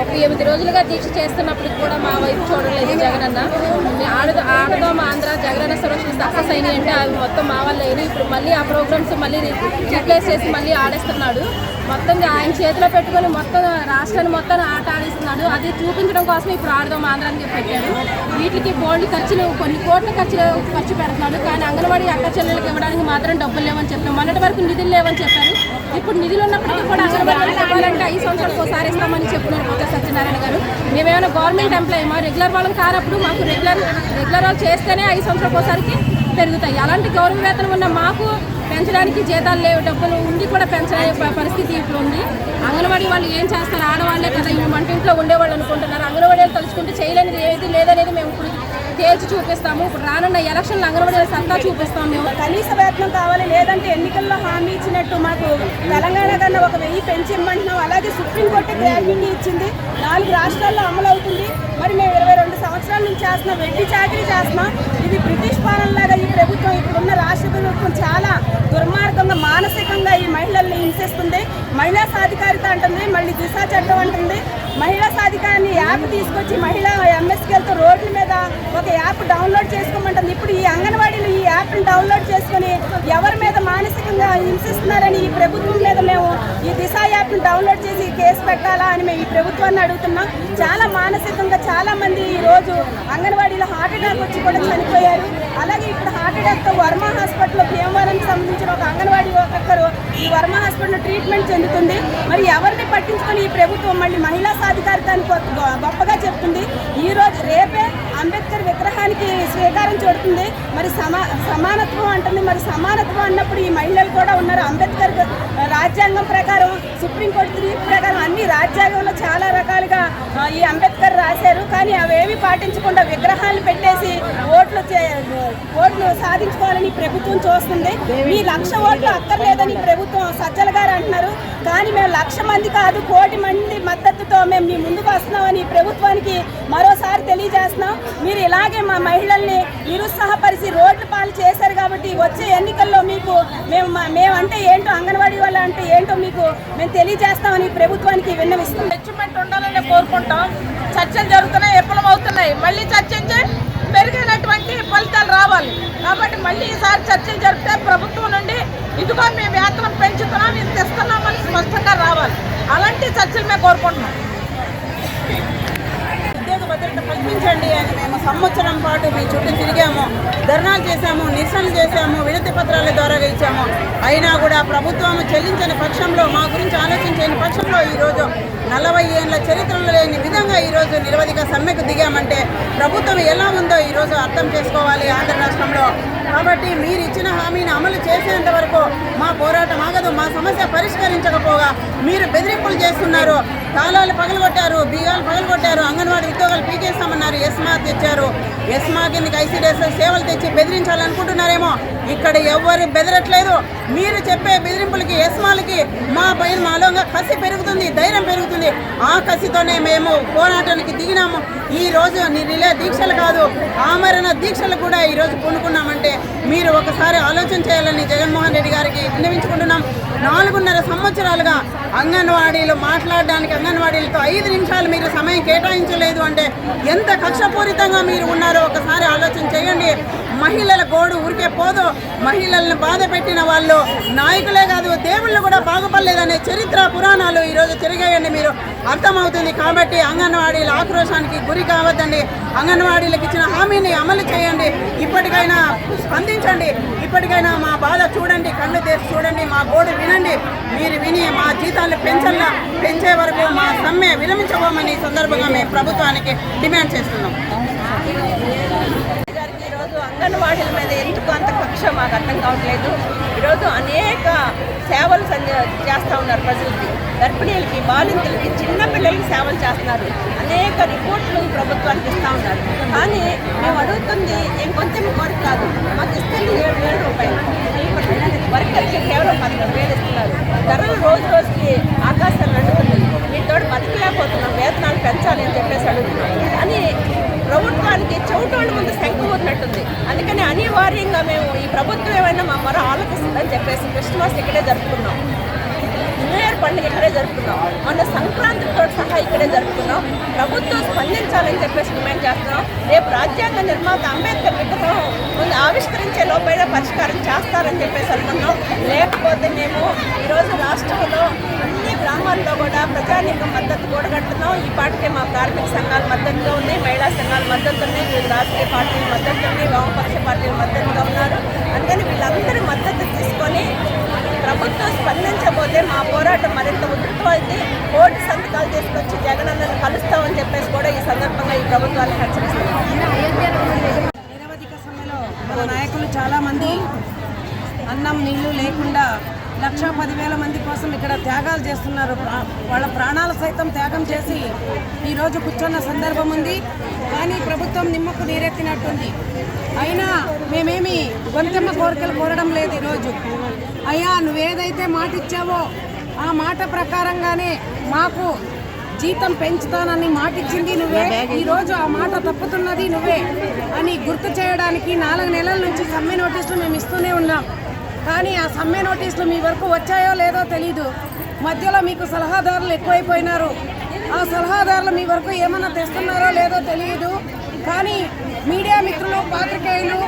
ఎనిమిది రోజులుగా దీక్ష చేస్తున్నప్పటికి కూడా మా వైపు చూడలేదు జగనన్న. ఆడదో ఆడదాం ఆంధ్ర జగనన్న సురక్ష సక్సెస్ అయినాయి అంటే అవి మొత్తం మా వల్ల అయినాయి. ఇప్పుడు మళ్ళీ ఆ ప్రోగ్రామ్స్ మళ్ళీ రిప్లేస్ చేసి మళ్ళీ ఆడేస్తున్నాడు. మొత్తం ఆయన చేతిలో పెట్టుకొని మొత్తం రాష్ట్రాన్ని మొత్తం ఆట ఆడిస్తున్నాడు. అది చూపించడం కోసం ఇప్పుడు ఆడదాం ఆంధ్ర అని చెప్పి పెట్టాడు వీటికి బోల్డ్ ఖర్చులు కొన్ని కోట్ల ఖర్చులు ఖర్చు పెడుతున్నాడు. కానీ అంగన్వాడీ అక్క చెల్లెలకు ఇవ్వడానికి మాత్రం డబ్బులు లేవని చెప్పారు. మొన్నటి వరకు నిధులు లేవని చెప్పారు. ఇప్పుడు నిధులు ఉన్నప్పటికీ కూడా అంగన్వాడీ ఇవ్వాలంటే ఐదు సంవత్సరాలకు ఒకసారి ఇస్తామని చెప్తున్నారు పోతే సత్యనారాయణ గారు. మేమేమైనా గవర్నమెంట్ ఎంప్లాయీ మా రెగ్యులర్ వాళ్ళకి కానప్పుడు మాకు రెగ్యులర్ రెగ్యులర్ వాళ్ళు చేస్తేనే ఐదు సంవత్సరాలకు ఒకసారికి పెరుగుతాయి. అలాంటి గౌరవ వేతనం ఉన్న మాకు పెంచడానికి జీతాలు లేవు డబ్బులు ఉండి కూడా పెంచడానికి పరిస్థితి ఇప్పుడు ఉంది. అంగన్వాడీ వాళ్ళు ఏం చేస్తారు? ఆడవాళ్ళే కదా ఈ వంటింట్లో ఉండేవాళ్ళు అనుకుంటున్నారు. అంగన్వాడీలు తలుచుకుంటే చేయలేనిది ఏది లేదనేది మేము ఇప్పుడు తేల్చి చూపిస్తాము. ఇప్పుడు రానున్న ఎలక్షన్లు అంగన్వాడీ సత్తా చూపిస్తాం మేము. కనీస వేతనం కావాలి లేదంటే ఎన్నికల్లో హామీ ఇచ్చినట్టు మాకు తెలంగాణ కన్నా ఒక వెయ్యి పెంచి ఇమ్మంటున్నాం. అలాగే సుప్రీంకోర్టు గ్రాడ్యుటీ ఇచ్చింది. నాలుగు రాష్ట్రాల్లో అమలు అవుతుంది. మరి మేము ఇరవై రెండు సంవత్సరాల నుంచి చేస్తున్నాం. వెట్టి చాకరీ చేస్తున్నాం. ఇది బ్రిటిష్ పాలనలాగా ఈ ప్రభుత్వం ఇప్పుడున్న రాష్ట్ర ప్రభుత్వం చాలా దుర్మార్గంగా మానసికంగా ఈ మహిళల్ని హింసిస్తుంది. మహిళా సాధికారిత అంటుంది మళ్ళీ దిశ చట్టం అంటుంది. మహిళా సాధికారిని యాప్ తీసుకొచ్చి మహిళా ఎంఎస్కేలతో రోడ్ల మీద ఒక యాప్ డౌన్లోడ్ చేసుకోమంటుంది. ఇప్పుడు ఈ అంగన్వాడీలు ఈ యాప్ని డౌన్లోడ్ చేసుకొని ఎవరి మీద మానసికంగా హింసిస్తున్నారని ఈ ప్రభుత్వం మీద మేము ఈ దిశ యాప్ని డౌన్లోడ్ చేసి కేసు పెట్టాలా అని మేము ఈ ప్రభుత్వాన్ని అడుగుతున్నాం. చాలా మానసికంగా చాలా మంది ఈ రోజు అంగన్వాడీలో హార్ట్ అటాక్ వచ్చి కూడా చనిపోయారు. అలాగే ఇప్పుడు హార్ట్ అటాక్తో వర్మ హాస్పిటల్లో భీమవరానికి సంబంధించిన ఒక అంగన్వాడీ ఒక్కొక్కరు ఈ వర్మ హాస్పిటల్లో ట్రీట్మెంట్ చెందుతుంది. మరి ఎవరిని పట్టించుకొని ఈ ప్రభుత్వం మళ్ళీ మహిళా సాధికారితాన్ని గొప్పగా చెప్తుంది? ఈరోజు రేపే అంబేద్కర్ విగ్రహానికి శ్రీకారం చుడుతుంది. మరి సమా సమానత్వం అంటుంది. మరి సమానత్వం అన్నప్పుడు ఈ మహిళలు కూడా ఉన్నారు. అంబేద్కర్ రాజ్యాంగం ప్రకారం సుప్రీంకోర్టు తీర్పు ప్రకారం అన్ని రాజ్యాంగంలో చాలా రకాలుగా ఈ అంబేద్కర్ రాశారు. కానీ అవేవి పాటించకుండా విగ్రహాలను పెట్టేసి ఓట్లు చే- ఓట్లు సాధించుకోవాలని ప్రభుత్వం చూస్తుంది. మీ లక్ష ఓట్లు అక్కర్లేదని ప్రభుత్వం సజ్జల గారు అంటున్నారు. కానీ మేము లక్ష మంది కాదు కోటి మంది మద్దతుతో మేము మీ ముందుకు వస్తున్నామని ప్రభుత్వానికి మరోసారి తెలియజేస్తున్నాం. మీరు ఇలాగే మా మహిళల్ని నిరుత్సాహపరిచి రోడ్లు పాలు చేశారు కాబట్టి వచ్చే ఎన్నికల్లో మీకు మేము మేమంటే ఏంటో అంగన్వాడీ వాళ్ళ అంటే ఏంటో మీకు మేము తెలియజేస్తామని ఈ ప్రభుత్వానికి విన్నవిస్తాం అచీవ్మెంట్ ఉండాలని కోరుకుంటాం. చర్చలు జరుగుతున్నాయి విఫలం అవుతున్నాయి మళ్ళీ చర్చించి మెరుగైనటువంటి ఫలితాలు రావాలి. కాబట్టి మళ్ళీ ఈసారి చర్చలు జరిపితే ప్రభుత్వం నుండి ఇదిగో మేము వేతనం పెంచుతున్నాం ఇది తెస్తున్నామని స్పష్టంగా రావాలి. అలాంటి చర్చలు మేము కోరుకుంటున్నాం. ఉద్యోగ భద్రత కల్పించండి అని మేము సంవత్సరం పాటు మీ చుట్టూ తిరిగాము. ధర్నాలు చేశాము నిరసనలు చేశాము వినతి పత్రాల ద్వారా ఇచ్చాము అయినా కూడా ప్రభుత్వం చెల్లించని పక్షంలో మా గురించి ఆలోచించని పక్షంలో ఈరోజు నలభై ఏళ్ళ చరిత్రలో లేని విధంగా ఈరోజు నిరవధిక సమ్మెకు దిగామంటే ప్రభుత్వం ఎలా ఉందో ఈరోజు అర్థం చేసుకోవాలి ఆంధ్ర రాష్ట్రంలో. కాబట్టి మీరు ఇచ్చిన హామీని అమలు చేసేంత వరకు మా పోరాటం ఆగదు మా సమస్య పరిష్కరించకపోగా మీరు బెదిరింపులు చేస్తున్నారు. తాళాలు పగలగొట్టారు బీగాలు పగలగొట్టారు అంగన్వాడీ ఉద్యోగాలు పీకేస్తాం తెచ్చామన్నారు. ఎస్మా తెచ్చారు. ఎస్మా కిందకి ఐసీడీఎస్ సేవలు తెచ్చి బెదిరించాలనుకుంటున్నారేమో. ఇక్కడ ఎవ్వరు బెదరట్లేదు. మీరు చెప్పే బెదిరింపులకి ఎస్మాలకి మా పైన మాలోగా కసి పెరుగుతుంది ధైర్యం పెరుగుతుంది. ఆ కసితోనే మేము పోరాటానికి దిగినాము. ఈ రోజు ని- దీక్షలు కాదు ఆమరణ దీక్షలు కూడా ఈరోజు పూనుకున్నామంటే మీరు ఒకసారి ఆలోచన చేయాలని జగన్మోహన్ రెడ్డి గారికి విన్నవించుకుంటున్నాం. నాలుగున్నర సంవత్సరాలుగా అంగన్వాడీలు మాట్లాడడానికి అంగన్వాడీలతో ఐదు నిమిషాలు మీరు సమయం కేటాయించలేదు అంటే ఎంత కక్షపూరితంగా మీరు ఉన్నారో ఒకసారి ఆలోచన చేయండి. మహిళల గోడు ఊరికే పోదు. మహిళలను బాధ పెట్టిన వాళ్ళు నాయకులే కాదు దేవుళ్ళు కూడా బాగుపడలేదనే చరిత్ర పురాణాలు ఈరోజు తిరిగేయండి మీరు అర్థమవుతుంది కాబట్టి అంగన్వాడీల ఆక్రోశానికి గురి కావద్దండి. అంగన్వాడీలకు ఇచ్చిన హామీని అమలు చేయండి. ఇప్పటికైనా స్పందించండి. ఇప్పటికైనా మా బాధ చూడండి కళ్ళు తెరిచి చూడండి మా గోడు వినండి. మీరు విని మా జీతాలు పెంచల్లా పెంచే వరకు మా సమ్మె విరమించబోమని సందర్భంగా మేము ప్రభుత్వానికి డిమాండ్ చేస్తున్నాం. అంగన్వాడీల మీద ఎంత విషయం మాకు అర్థం కావట్లేదు. ఈరోజు అనేక సేవలు చేస్తూ ఉన్నారు ప్రజలకి. గర్భిణీలకి బాలింతలకి చిన్నపిల్లలకి సేవలు చేస్తున్నారు. అనేక రిపోర్ట్లు ప్రభుత్వానికి ఇస్తూ ఉన్నారు. కానీ మేము అడుగుతుంది ఇంకొంచెం కోరిక కాదు. మాకు ఇస్తుంది ఏడు వేల రూపాయలు. వర్కర్కి కేవలం పదకొండు వేలు ఇస్తున్నారు. ధరలు రోజు రోజుకి ఆకాశాన్ని అడుగుతుంది మీతో బతికలేకపోతున్నాం. వేతనాలు పెంచాలి అని చెప్పేసి అడుగుతున్నాం. అని ప్రభుత్వానికి చెవిటోళ్ళ ముందు శంకుపోతున్నట్టుంది అందుకని అనివార్యంగా మేము ఈ ప్రభుత్వం ఏమైనా మా మరో ఆలోచిస్తుందని చెప్పేసి క్రిస్మస్ ఇక్కడే జరుపుకున్నాం. న్యూ ఇయర్ పండుగ ఇక్కడే జరుపుకున్నాం. మొన్న సంక్రాంతితో సహా ఇక్కడే జరుపుకున్నాం. ప్రభుత్వం స్పందించాలని చెప్పేసి డిమాండ్ చేస్తున్నాం. రేపు రాజ్యాంగ నిర్మాత అంబేద్కర్ విగ్రహం ముందు ఆవిష్కరించే లోపైన పరిష్కారం చేస్తారని చెప్పేసి అనుకున్నాం. లేకపోతే మేము ఈరోజు రాష్ట్రంలో అన్ని గ్రామాల్లో కూడా ప్రజానీకం మద్దతు కూడగట్టున్నాం ఈ పాటికే మా కార్మిక సంఘాలు మద్దతుగా ఉన్నాయి మహిళా సంఘాలు మద్దతు ఉన్నాయి వీళ్ళు రాజకీయ పార్టీలు మద్దతు ఉన్నాయి వామపక్ష పార్టీలు మద్దతుగా ఉన్నారు. అందుకని వీళ్ళందరూ మద్దతు తీసుకొని ప్రభుత్వం స్పందించబోతే మా పోరాటం మరింత ఉధృతమైంది. కోటి సంతకాలు తీసుకొచ్చి జగనన్నను కలుస్తామని చెప్పేసి కూడా ఈ సందర్భంగా ఈ ప్రభుత్వాన్ని హెచ్చరిస్తున్నాం. నిరవధిక సమయంలో మన నాయకులు చాలామంది అన్నం నీళ్ళు లేకుండా లక్ష పదివేల మంది కోసం ఇక్కడ త్యాగాలు చేస్తున్నారు. వాళ్ళ ప్రాణాలు సైతం త్యాగం చేసి ఈరోజు కూర్చున్న సందర్భం ఉంది. కానీ ప్రభుత్వం నిమ్మకు నీరెత్తినట్టుంది. అయినా మేమేమి గొంతెమ్మ కోరికలు కోరడం లేదు ఈరోజు. అయ్యా నువ్వేదైతే మాట ఇచ్చావో ఆ మాట ప్రకారంగానే మాకు జీతం పెంచుతానని మాట ఇచ్చింది నువ్వే ఈ రోజు ఆ మాట తప్పుతున్నది నువ్వే అని గుర్తు చేయడానికి నాలుగు నెలల నుంచి సమ్మె నోటీసులు మేము ఇస్తూనే ఉన్నాం. కానీ ఆ సమ్మె నోటీసులు మీ వరకు వచ్చాయో లేదో తెలీదు. మధ్యలో మీకు సలహాదారులు ఎక్కువైపోయినారు. ఆ సలహాదారులు మీ వరకు ఏమన్నా తెస్తున్నారో లేదో తెలియదు కానీ మీడియా మిత్రులు పాత్రికేయులు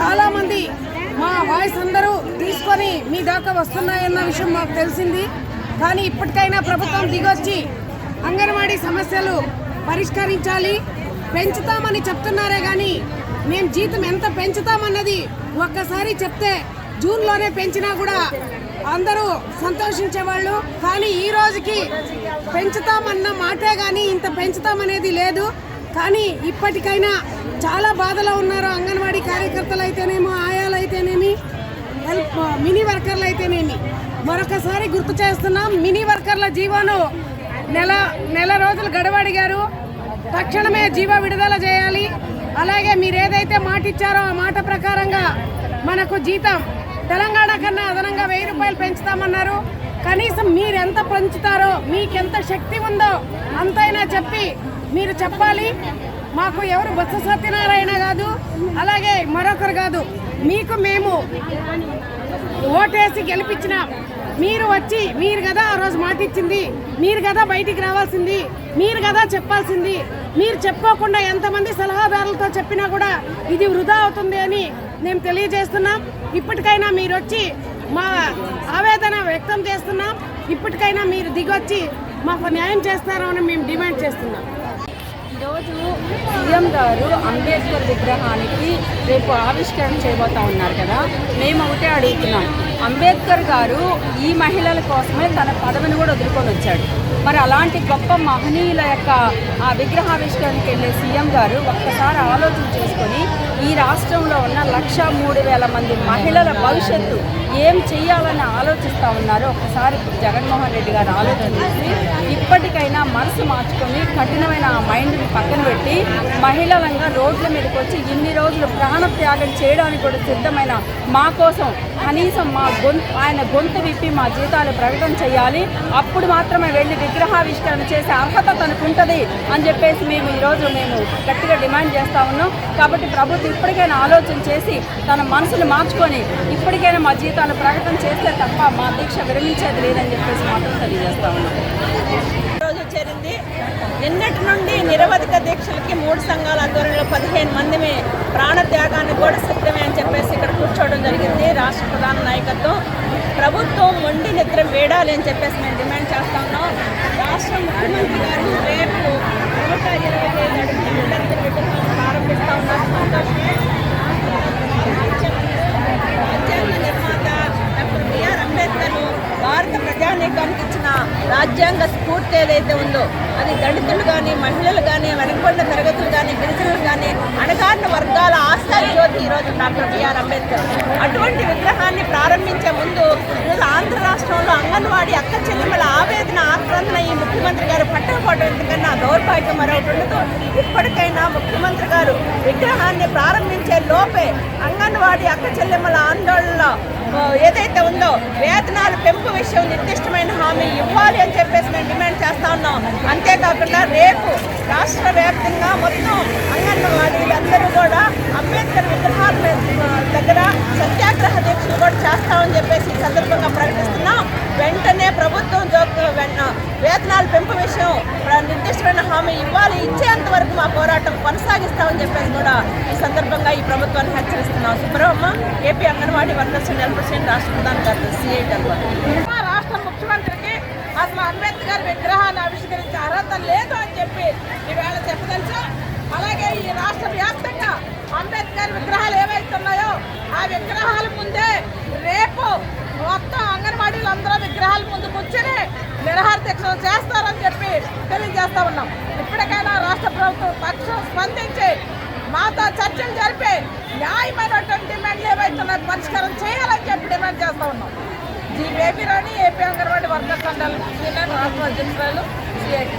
చాలామంది మా వాయిస్ అందరూ తీసుకొని మీ దాకా వస్తున్నాయన్న విషయం మాకు తెలిసింది. కానీ ఇప్పటికైనా ప్రభుత్వం దిగొచ్చి అంగన్వాడీ సమస్యలు పరిష్కరించాలి. పెంచుతామని చెప్తున్నారే కానీ మేము జీతం ఎంత పెంచుతామన్నది ఒక్కసారి చెప్తే జూన్లోనే పెంచినా కూడా అందరూ సంతోషించేవాళ్ళు. కానీ ఈ రోజుకి పెంచుతామన్న మాటే కానీ ఇంత పెంచుతామనేది లేదు. కానీ ఇప్పటికైనా చాలా బాధలో ఉన్నారు అంగన్వాడీ కార్యకర్తలు అయితేనేమో ఆయాలు అయితేనేమి హెల్ప్ మినీ వర్కర్లు అయితేనేమి. మరొకసారి గుర్తు చేస్తున్నాం మినీ వర్కర్ల జీవోను నెల నెల రోజులు గడవడిగారు. తక్షణమే జీవ విడుదల చేయాలి. అలాగే మీరు ఏదైతే మాట ఇచ్చారో ఆ మాట ప్రకారంగా మనకు జీతం తెలంగాణ కన్నా అదనంగా వెయ్యి రూపాయలు పెంచుతామన్నారు. కనీసం మీరు ఎంత పెంచుతారో మీకెంత శక్తి ఉందో అంతైనా చెప్పి మీరు చెప్పాలి. మాకు ఎవరు బొత్స సత్యనారాయణ కాదు అలాగే మరొకరు కాదు. మీకు మేము ఓటేసి గెలిపించినాం మీరు వచ్చి మీరు కదా ఆ రోజు మాటిచ్చింది మీరు కదా బయటికి రావాల్సింది మీరు కదా చెప్పాల్సింది మీరు చెప్పుకోకుండా ఎంతమంది సలహాదారులతో చెప్పినా కూడా ఇది వృధా అవుతుంది అని మేము తెలియజేస్తున్నాం. ఇప్పటికైనా మీరు వచ్చి మా ఆవేదన వ్యక్తం చేస్తున్నాం. ఇప్పటికైనా మీరు దిగొచ్చి మాకు న్యాయం చేస్తారని అని మేము డిమాండ్ చేస్తున్నాం. ఈరోజు సీఎం గారు అంబేద్కర్ విగ్రహానికి రేపు ఆవిష్కరణ చేయబోతా ఉన్నారు కదా. మేము ఒకటే అడుగుతున్నాం. అంబేద్కర్ గారు ఈ మహిళల కోసమే తన పదవిని కూడా వదులుకొని వచ్చాడు. మరి అలాంటి గొప్ప మహనీయుల యొక్క ఆ విగ్రహావిష్కరణకి వెళ్ళే సీఎం గారు ఒక్కసారి ఆలోచన చేసుకొని ఈ రాష్ట్రంలో ఉన్న లక్ష మూడు వేల మంది మహిళల భవిష్యత్తు ఏం చేయాలని ఆలోచిస్తూ ఉన్నారో ఒకసారి జగన్మోహన్ రెడ్డి గారు ఆలోచన చేసి ఇప్పటికైనా మనసు మార్చుకొని కఠినమైన ఆ మైండ్ని పక్కన పెట్టి మహిళలంగా రోడ్ల మీదకి వచ్చి ఇన్ని రోజులు ప్రాణత్యాగం చేయడానికి కూడా సిద్ధమైన మా కోసం కనీసం మా గొంతు ఆయన గొంతు విప్పి మా జీతాలు ప్రకటన చేయాలి అప్పుడు మాత్రమే వెళ్ళి విగ్రహావిష్కరణ చేసే అర్హత తనకు ఉంటుంది అని చెప్పేసి మేము ఈరోజు మేము గట్టిగా డిమాండ్ చేస్తా ఉన్నాం. కాబట్టి ప్రభుత్వం ఇప్పటికైనా ఆలోచన చేసి తన మనసును మార్చుకొని ఇప్పటికైనా మా జీతాలు ప్రకటన చేస్తే తప్ప మా దీక్ష విరమించేది లేదని చెప్పేసి మాత్రం తెలియజేస్తా ఉన్నాం. రోజు చేరింది. నిన్నటి నుండి నిరవధిక దీక్షలకి మూడు సంఘాల ఆధ్వర్యంలో పదిహేను మందిని ప్రాణత్యాగాన్ని కూడా సిద్ధమే అని చెప్పేసి ఇక్కడ కూర్చోవడం జరిగింది. రాష్ట్ర ప్రధాన నాయకత్వం ప్రభుత్వం వండి నిద్ర వేడాలి అని చెప్పేసి మేము డిమాండ్ చేస్తా ఉన్నాం. రాష్ట్ర ముఖ్యమంత్రి గారు రేపు నూట ఇరవై ఐదు అడుగుల ప్రారంభిస్తా ఉన్నారు. సంతోషమే जाने करके రాజ్యాంగ స్ఫూర్తి ఏదైతే ఉందో అది దళితులు కానీ మహిళలు కానీ వెనకబడిన తరగతులు కానీ గిరిజనులు కానీ అణగారిన వర్గాల ఆస్థాయి జ్యోతి ఈరోజు డాక్టర్ బిఆర్ అంబేద్కర్. అటువంటి విగ్రహాన్ని ప్రారంభించే ముందు ఈరోజు ఆంధ్ర రాష్ట్రంలో అంగన్వాడీ అక్క చెల్లెమల ఆవేదన ఆక్రందన ఈ ముఖ్యమంత్రి గారు పట్టకపోవడం ఎందుకన్నా దౌర్భాగ్యం మరొకటి ఉండదు ఇప్పటికైనా ముఖ్యమంత్రి గారు విగ్రహాన్ని ప్రారంభించే లోపే అంగన్వాడీ అక్క చెల్లెమల ఆందోళనలో ఏదైతే ఉందో వేతనాల పెంపు విషయం నిర్దిష్టమైన హామీ ఇవ్వాలి అని చెప్పేసి మేము డిమాండ్ చేస్తా ఉన్నాం. అంతేకాకుండా రేపు రాష్ట్ర వ్యాప్తంగా మొత్తం అంగన్వాడీలు అందరూ కూడా అంబేద్కర్ విగ్రహాల దగ్గర సత్యాగ్రహ దీక్షలు కూడా చేస్తామని చెప్పేసి ఈ సందర్భంగా ప్రకటిస్తున్నాం. వెంటనే ప్రభుత్వం జోక్ వేతనాల పెంపు విషయం నిర్దిష్టమైన హామీ ఇవ్వాలి ఇచ్చేంత వరకు మా పోరాటం కొనసాగిస్తామని చెప్పేసి కూడా ఈ సందర్భంగా ఈ ప్రభుత్వాన్ని హెచ్చరిస్తున్నాం. సుబ్రహ్మ ఏపీ అంగన్వాడీ వర్కర్స్ నెల పర్సెంట్ రాష్ట్ర ప్రధాన కార్యదర్శి సిఐ మా రాష్ట్ర ముఖ్యమంత్రికి అసలు అంబేద్కర్ విగ్రహాన్ని ఆవిష్కరించే అర్హత లేదు అని చెప్పి ఈవేళ చెప్పదలుచా అలాగే ఈ రాష్ట్ర వ్యాప్తంగా అంబేద్కర్ విగ్రహాలు ఏవైతే ఉన్నాయో ఆ విగ్రహాల ముందే రేపు మొత్తం అంగన్వాడీలు అందరూ విగ్రహాల ముందు కూర్చొని నిరహార దీక్షలు చేస్తారని చెప్పి తెలియజేస్తా ఉన్నాం. ఇప్పటికైనా రాష్ట్ర ప్రభుత్వం పక్షం స్పందించి మాతో చర్చలు జరిపి న్యాయమైనటువంటి డిమాండ్లు ఏవైతే ఉన్నాయో పరిష్కారం చేయాలని చెప్పి డిమాండ్ చేస్తా ఉన్నాం. G Baby Rani AP Anganwadi workers మండలి సీనియర్ రాష్ట్ర అధ్యక్షురాలు సిఐటి.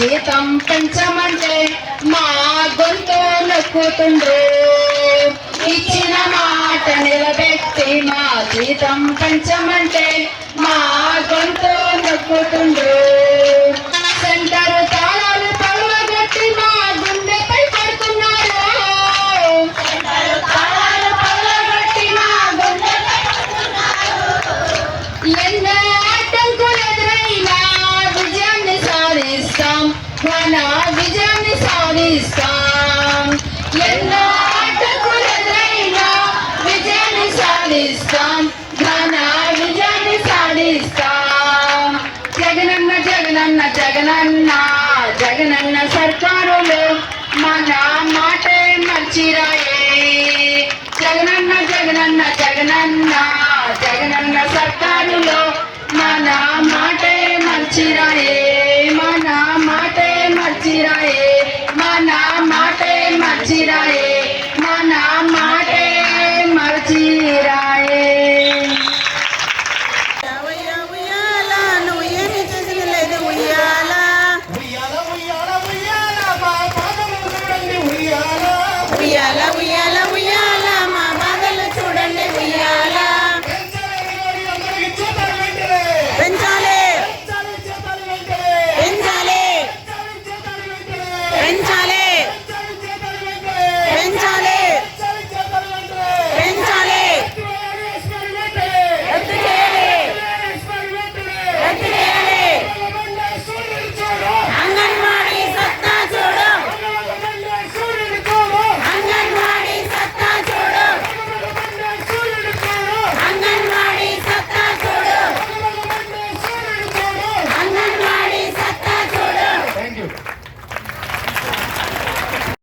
జీతం పెంచమంటే మా గొంతు నొక్కుతుండ్రు. ఇచ్చిన మాట నిలబెట్టి మా జీతం పెంచమంటే మా గొంతు నొక్కుతుండ్రు. జగనన్న జగనన్న సర్కారులో మన మాటే మంచిరాయి